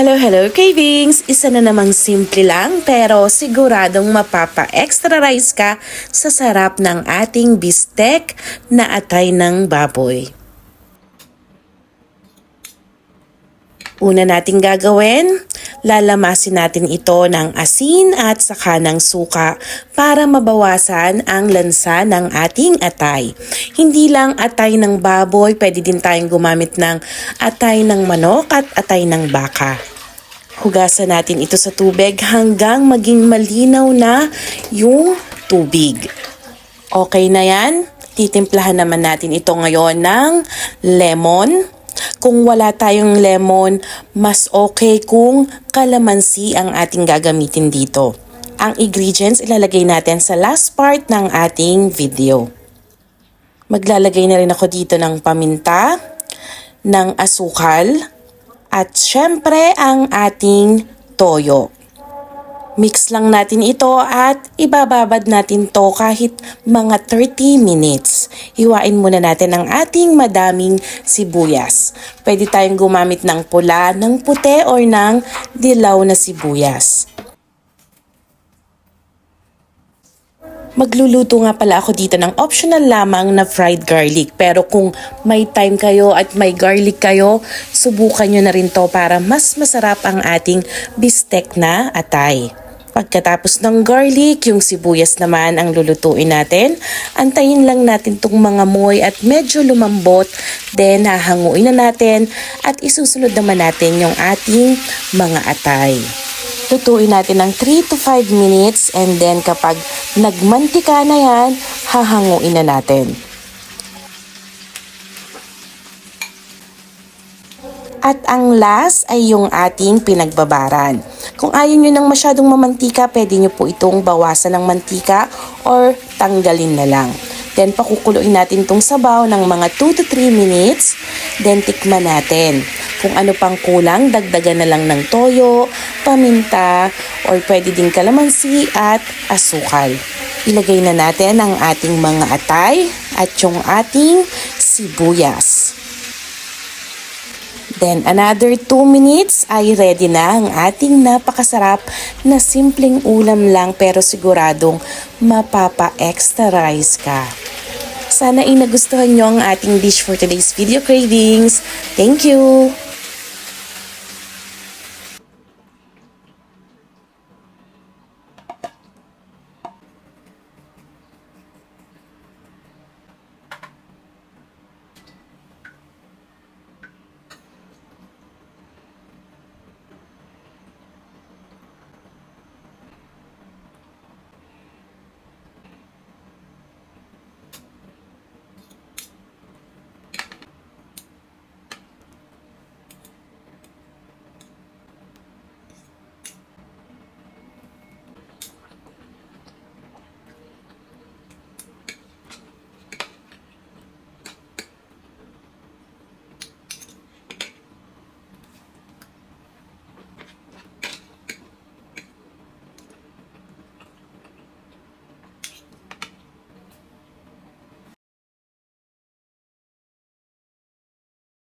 Hello, hello cravings! Isa na namang simple lang pero siguradong mapapa-extra rice ka sa sarap ng ating bistek na atay ng baboy. Una nating gagawin, lalamasin natin ito ng asin at saka ng suka para mabawasan ang lansa ng ating atay. Hindi lang atay ng baboy, pwede din tayong gumamit ng atay ng manok at atay ng baka. Hugasan natin ito sa tubig hanggang maging malinaw na yung tubig. Okay na yan? Titimplahan naman natin ito ngayon ng lemon. Kung wala tayong lemon, mas okay kung kalamansi ang ating gagamitin dito. Ang ingredients ilalagay natin sa last part ng ating video. Maglalagay na rin ako dito ng paminta, ng asukal, at syempre ang ating toyo. Mix lang natin ito at ibababad natin to kahit mga 30 minutes. Hiwain muna natin ang ating madaming sibuyas. Pwede tayong gumamit ng pula, ng puti or ng dilaw na sibuyas. Magluluto nga pala ako dito ng optional lamang na fried garlic. Pero kung may time kayo at may garlic kayo, subukan nyo na rin to para mas masarap ang ating bistek na atay. Pagkatapos ng garlic, yung sibuyas naman ang lulutuin natin. Antayin lang natin tong mga moy at medyo lumambot. Then hahanguin na natin at isusunod naman natin yung ating mga atay. Tutuin natin ng 3 to 5 minutes and then kapag nagmantika na yan, hahanguin na natin. At ang last ay yung ating pinagbabaran. Kung ayaw nyo ng masyadong mamantika, pwede nyo po itong bawasan ng mantika or tanggalin na lang. Then pakukuluin natin itong sabaw ng mga 2 to 3 minutes. Then tikman natin. Kung ano pang kulang, dagdagan na lang ng toyo, paminta, or pwede din kalamansi at asukal. Ilagay na natin ang ating mga atay at yung ating sibuyas. Then another 2 minutes ay ready na ang ating napakasarap na simpleng ulam lang pero siguradong mapapa-extra rice ka. Sana ay nagustuhan nyo ang ating dish for today's video cravings. Thank you!